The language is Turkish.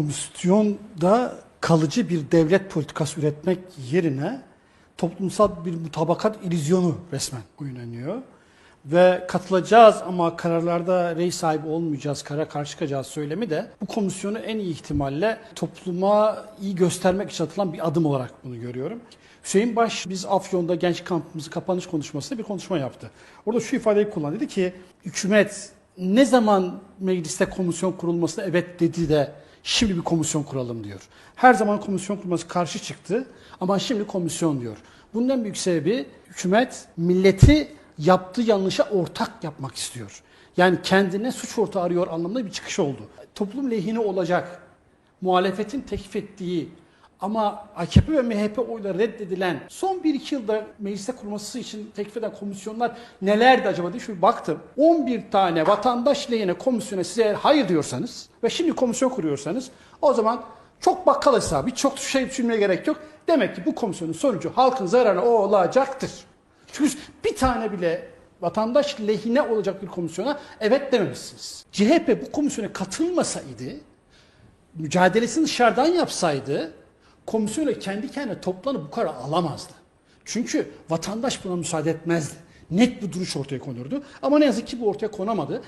komisyonda kalıcı bir devlet politikası üretmek yerine toplumsal bir mutabakat illüzyonu resmen oynanıyor. Ve katılacağız ama kararlarda rey sahibi olmayacağız, kara karşı çıkacağız söylemi de bu komisyonu en iyi ihtimalle topluma iyi göstermek için atılan bir adım olarak bunu görüyorum. Hüseyin Baş biz Afyon'da genç kampımızın kapanış konuşmasında bir konuşma yaptı. Orada şu ifadeyi kullandı. Dedi ki hükümet ne zaman mecliste komisyon kurulmasına evet dedi de şimdi bir komisyon kuralım diyor. Her zaman komisyon kurması karşı çıktı ama şimdi komisyon diyor. Bunun en büyük sebebi hükümet milleti yaptığı yanlışa ortak yapmak istiyor. Yani kendine suç ortağı arıyor anlamında bir çıkış oldu. Toplum lehine olacak, muhalefetin teklif ettiği ama AKP ve MHP oyla reddedilen son 1-2 yılda mecliste kurulması için teklif eden komisyonlar nelerdi acaba diye şöyle baktım. 11 tane vatandaş lehine komisyona size hayır diyorsanız ve şimdi komisyon kuruyorsanız o zaman çok bakkal hesabı, çok şey düşünmeye gerek yok. Demek ki bu komisyonun sonucu halkın zararına olacaktır. Çünkü bir tane bile vatandaş lehine olacak bir komisyona evet dememişsiniz. CHP bu komisyona katılmasaydı, mücadelesini dışarıdan yapsaydı, komisyonla kendi kendine toplanıp bu kararı alamazdı. Çünkü vatandaş buna müsaade etmezdi. Net bir duruş ortaya konurdu. Ama ne yazık ki bu ortaya konamadı.